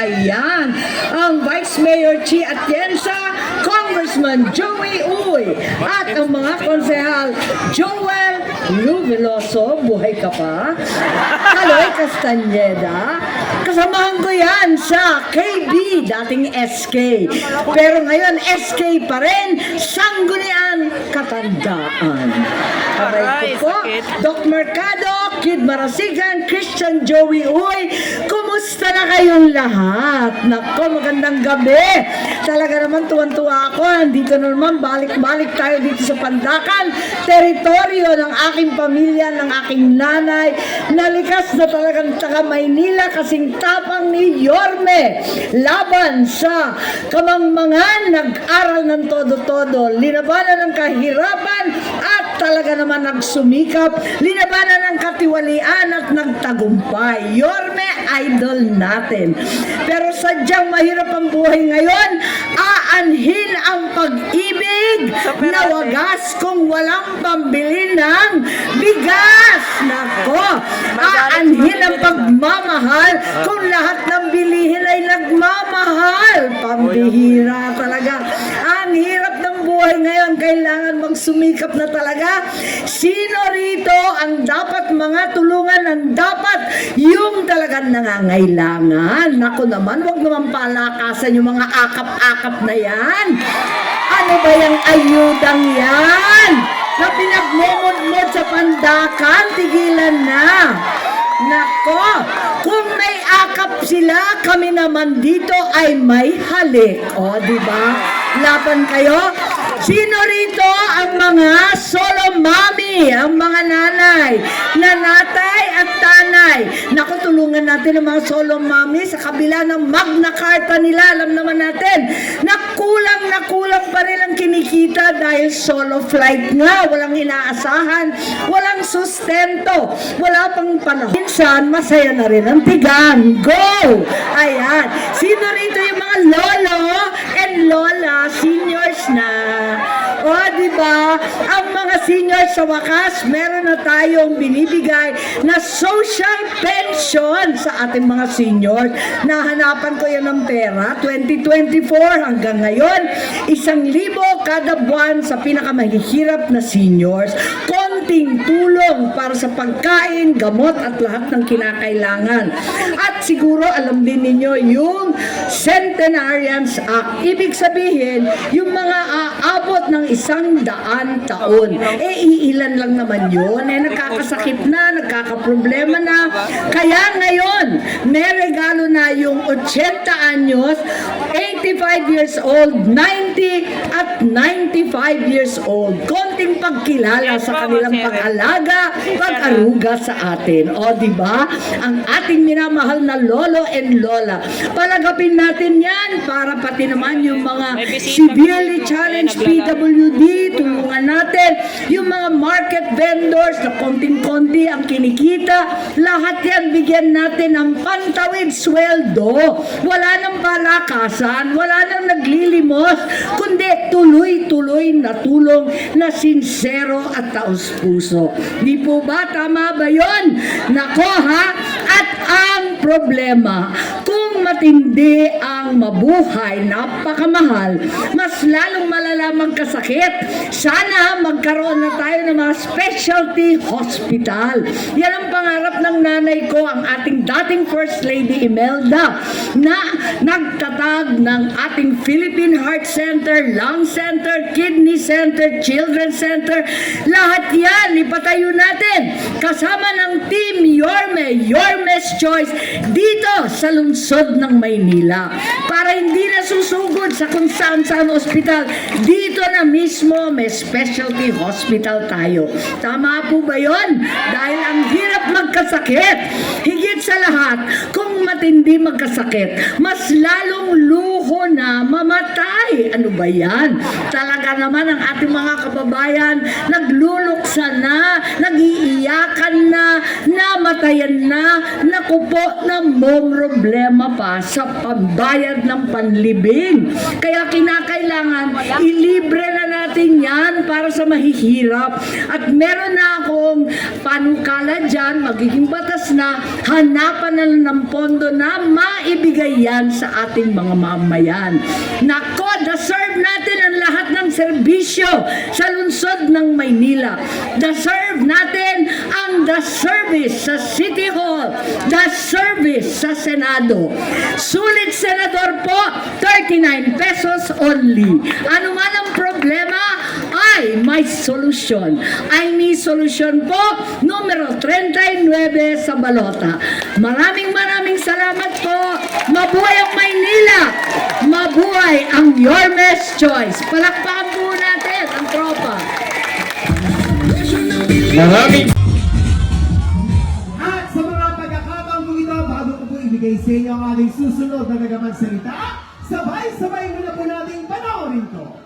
Ayan, ang Vice Mayor Chi Atienza, Congressman Joey Uy, at ang mga konsehal Joel Lu Veloso, buhay ka pa, Kaloy Castaneda, kasamahan ko yan sa KB, dating SK. Pero ngayon, SK pa rin, Sanggunian Katandaan. Aray ko po. Doc Mercado, Kid Marasigan, Christian Joey Uy, kumusta na kayong lahat? Nako, magandang gabi. Talaga naman tuwan-tuwa ako. Dito na naman, balik-balik tayo dito sa Pandakan, teritoryo ng aking pamilya, ng aking nanay. Nalikas na talagang taga Maynila kasing tapang ni Yorme. Laban sa kamangmangan, nag-aral ng todo-todo, linabanan ng kahirapan talaga naman nagsumikap, linabanan ng katiwalian at nagtagumpay. Yorme, idol natin. Pero sadyang mahirap ang buhay ngayon, aanhin ang pag-ibig na wagas kung walang pambili ng bigas. Nako, aanhin ang pagmamahal kung lahat ng bilihin ay nagmamahal. Pambihira talaga. Ang kailangan magsumikap na talaga. Sino rito ang dapat mga tulungan ang dapat yung talagang nangangailangan? Nako naman, wag naman palakasan yung mga akap-akap na yan. Ano ba yung ayudang yan? Na pinagmumudmod sa pandakan, tigilan na. Nako, kung may akap sila, kami naman dito ay may halik. O, di ba? Laban kayo. Sino rito ang mga solo mommy, ang mga nanay, nanatay at tanay? Naku, tulungan natin ang mga solo mommy sa kabila ng Magna Carta nila. Alam naman natin na kulang na kulang pa rin ang kinikita dahil solo flight nga. Walang inaasahan, walang sustento, wala pang panahon. Minsan, masaya na rin ang tigang. Go! Ayan. Sino rito yung mga lolo and lola, seniors na? O, di ba? Ang mga seniors sa wakas, meron na tayong binibigay na social pension sa ating mga seniors. Nahanapan ko yan ng pera, 2024 hanggang ngayon, isang libo kada buwan sa pinakamahihirap na seniors. Konting tulong para sa pagkain, gamot at lahat ng kinakailangan. At siguro alam din ninyo yung Centenarians Act. Ibig sabihin, yung mga aabot ng isang daan taon. Eh, iilan lang naman yun. Eh, nagkakasakit na, nagkakaproblema na. Kaya ngayon, may regalo na yung 80 anyos, 85 years old, 90 at 95 years old. Konting pagkilala sa kanilang pag-alaga, pag-aruga sa atin. O, di ba? Ang ating minamahal na lolo and lola. Palagapin natin yan para pati naman yung mga severely challenged. PWD, tulungan natin. Yung mga market vendors na konting-konti ang kinikita, lahat yan bigyan natin ng pantawid sweldo. Wala nang palakasan, wala nang naglilimos, kundi tuloy-tuloy na tulong na sincero at taus-puso. Di po ba? Tama ba yon? Nako ha? At ang problema, kung matindi ang mabuhay, napakamahal, mas lalong malalamang kasakit. Sana magkaroon na tayo ng mga specialty hospital. Yan ang pangarap ng nanay ko, ang ating dating First Lady Imelda, na nagtatag ng ating Philippine Heart Center, Lung Center, Kidney Center, Children's Center. Lahat yan, ipatayo natin. Kasama ng Team Yorme, Yorme's Choice, dito sa lungsod ng Maynila. Para hindi na susugod sa kung saan saan ospital, dito na mismo may specialty hospital tayo. Tama po ba yon? Dahil magkasakit, higit sa lahat, kung matindi magkasakit, mas lalong luho na mamatay. Ano ba yan? Talaga naman ang ating mga kababayan, nagluluksa na, nagiiyakan na, namatayan na, nakupo na problema pa sa pambayad ng panlibing. Kaya kinakailangan, ilibre na natin yan para sa mahihirap. At meron na akong panukala dyan, magiging batas na, hanapan na lang ng pondo na maibigay yan sa ating mga mamayan. Nako, deserve natin ang lahat ng serbisyo sa lungsod ng Maynila. Deserve natin ang the service sa City Hall, the service sa Senado. Sulit senador po, 39 pesos only. Ano man may solusyon. Ay may solusyon po, numero 39 sa Balota. Maraming maraming salamat po. Mabuhay ang Maynila. Mabuhay ang Yormes Choice. Palakpakan po natin ang tropa. Maraming At sa mga pagkakataon po ito, bago ko po ibigay sa inyo ang ating susunod na nagaman salita, sabay-sabay muna po nating panoorin to.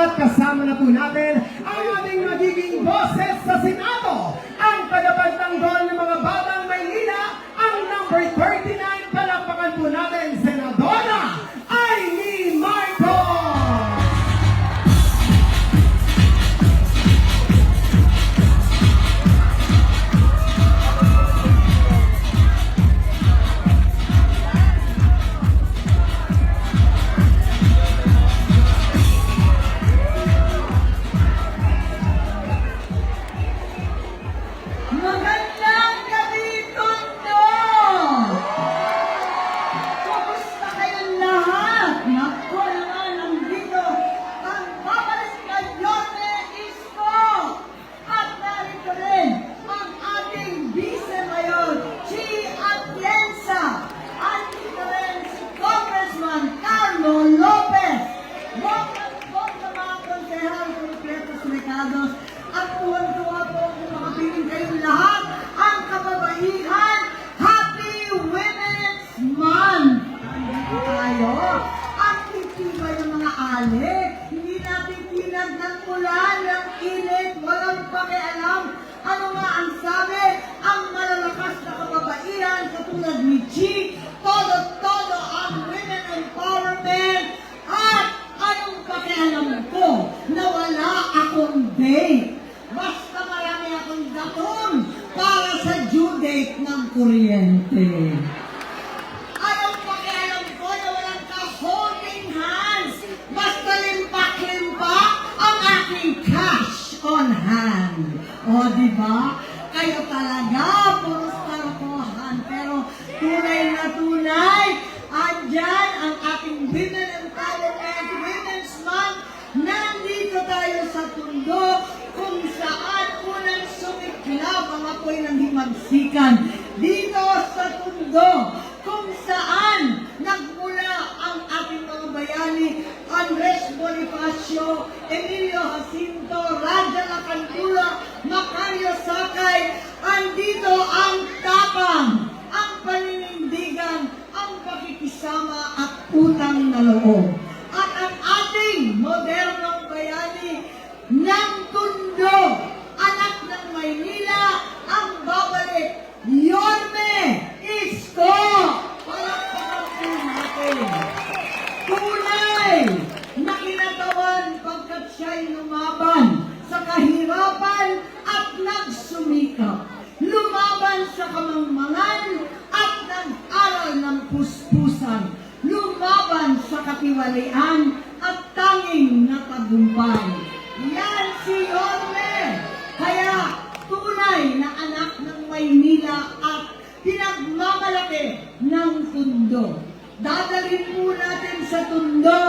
Sapagkat kasama na po natin ang ating magiging boses ni Chi, todo-todo ang women empowerment at anong pakialam ko na wala akong date? Basta marami akong daton para sa due date ng kuryente. Anong pakialam ko na walang ka-holding hands? Basta limpak-limpak ang aking cash on hand. O, di ba? Kayo talaga. Pero tunay na tunay, andyan ang ating Women Empowerment Women's Month. Nandito tayo sa tundo kung saan unang sumiklab ang apoy ng himagsikan. Dito sa tundo kung saan nagmula ang ating mga bayani, Andres Bonifacio, Emilio Jacinto, Raja Lacandula, Macario Sakay, andito ang Salomão. Pinagmamalaki ng tundo. Dadalhin po natin sa tundo,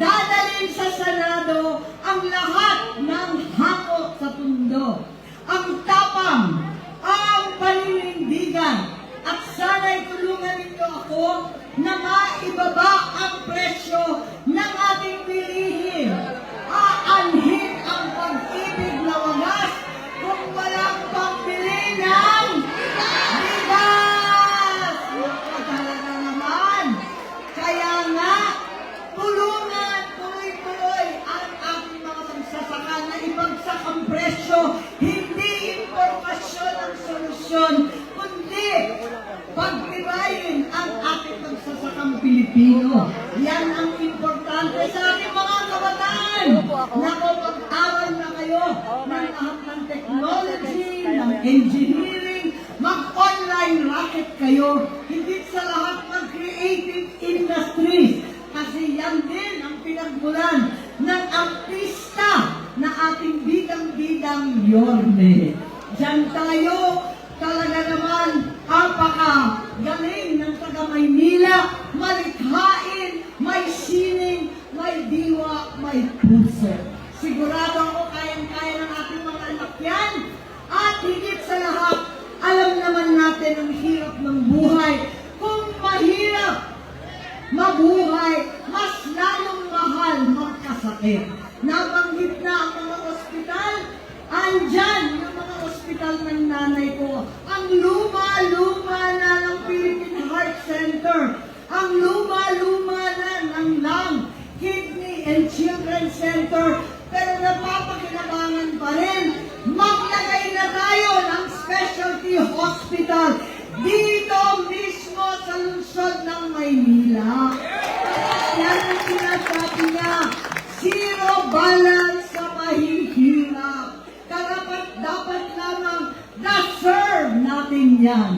dadalhin sa Senado ang lahat ng hako sa tundo. Ang tapang, ang paninindigan, at sana'y tulungan ninyo ako na maibaba ang presyo ng ating bilihin. Aanhin oh ng, ng technology, ng engineering, mag-online rocket kayo, hindi sa lahat ng creative industries. Kasi yan din ang pinagmulan ng artista na ating bidang-bidang Yorme. Diyan tayo talaga naman apaka galing ng taga Maynila, malikhain, may sining, may diwa, may puso. Sigurado natin ang hirap ng buhay. Kung mahirap mabuhay, mas lalong mahal magkasakit. Nabanggit na ang mga ospital, andyan yung mga ospital ng nanay ko. Ang luma-luma na ng Philippine Heart Center, ang luma-luma na ng Lung, Kidney and Children's Center, pero napapakinabangan pa rin. Maglagay na tayo ng specialty hospital dito mismo sa lungsod ng Maynila. Yan ang sinasabi niya, zero balance sa mahihirap. Karapat dapat lamang deserve natin yan.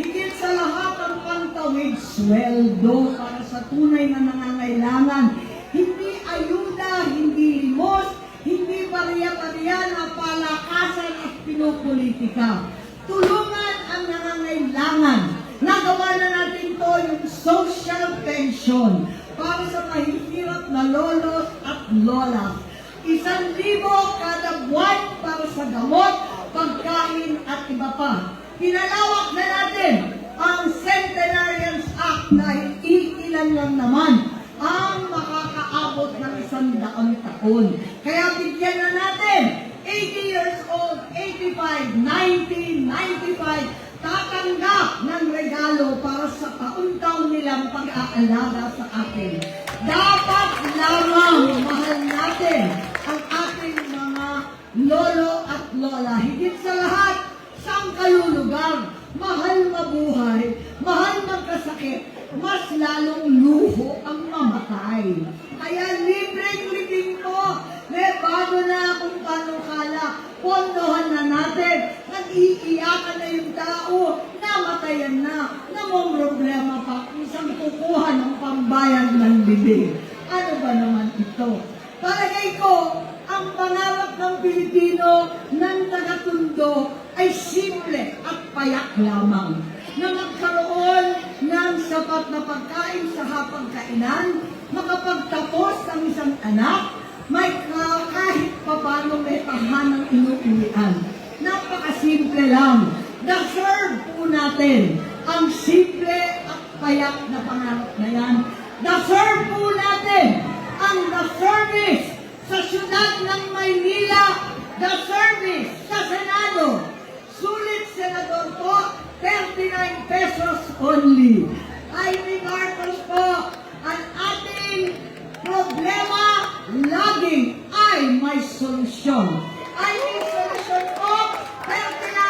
Higit sa lahat ang pantawid sweldo para sa tunay na nangangailangan. Hindi ayuda, hindi limos, hindi bariya-bariya na palakasan at pinupolitika. Tulungan ang nangangailangan. Nagawa na natin to yung social pension para sa mahihirap na lolos at lolas. Isang libo kada buwan para sa gamot, pagkain at iba pa. Pinalawak na natin ang Centenarians Act na iilan lang naman ang makakaabot ng isang daang taon. Kaya bigyan na natin 80 years old, 85, 90, 95, tatanggap ng regalo para sa taon-taon nilang pag-aalaga sa atin. Dapat lamang mahal natin ang ating mga lolo at lola. Higit sa lahat, sa kalulugar, mahal mabuhay, mahal magkasakit, mas lalong luho ang mamatay. Kaya libreng living po, may bago na akong panukala, pondohan na natin, nag-iiyakan na yung tao, namatayan na, namang problema pa, isang kukuha ng pambayad ng bibig. Ano ba naman ito? Palagay ko, ang pangarap ng Pilipino ng tagatundo ay simple at payak lamang na magkaroon ng sapat na pagkain sa hapagkainan, makapagtapos ng isang anak, may ka- kahit papano may tahanang inuuwian. Napakasimple lang. Deserve po natin ang simple at payak na pangarap na yan. Na-serve po natin ang na-service sa syudad ng Maynila, na-service sa Senado. Sulit, Senador po, 39 pesos only. Ivy Marcos po, ang ating problema laging ay may solusyon. Ay may solusyon po, 39